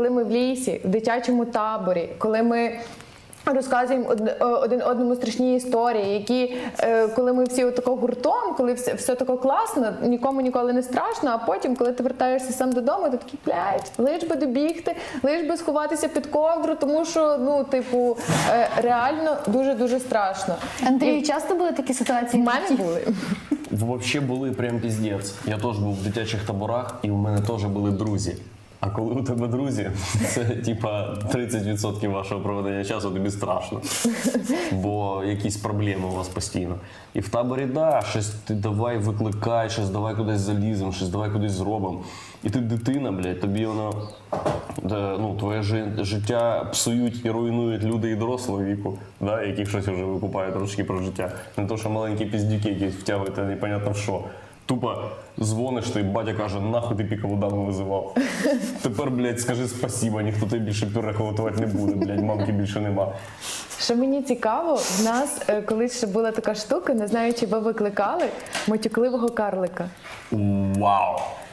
Коли ми в лісі, в дитячому таборі, коли ми розказуємо е, один одному страшні історії, які е, коли ми всі отако гуртом, коли все, все тако класно, нікому ніколи не страшно. А потім, коли ти вертаєшся сам додому, ти такий блядь, лиш би добігти, лиш би сховатися під ковдру, тому що ну, типу, е, реально дуже дуже страшно. Андрію, часто були такі ситуації? в мене були. Вообще були прям піздець. Я теж був в дитячих таборах, і у мене теж були друзі. А коли у тебе друзі, це типа 30% вашого проведення часу тобі страшно. Бо якісь проблеми у вас постійно. І в таборі, да, щось ти давай викликай, щось давай кудись заліземо, щось давай кудись зробимо. І ти дитина, блядь, тобі воно да, ну, твоє життя псують і руйнують люди і дорослого віку, да, яких щось вже викупають трошки про життя. Не то, що маленькі піздюки, які втягуєте непонятно в що. Тупо дзвониш ти, батя каже, нахуй ти пікову даму визивав. Тепер, блядь, скажи спасіба, ніхто тобі більше пюре готувати не буде, блядь, мамки більше нема. Що мені цікаво, в нас е, колись ще була така штука, не знаю, чи ви викликали матюкливого карлика. Вау!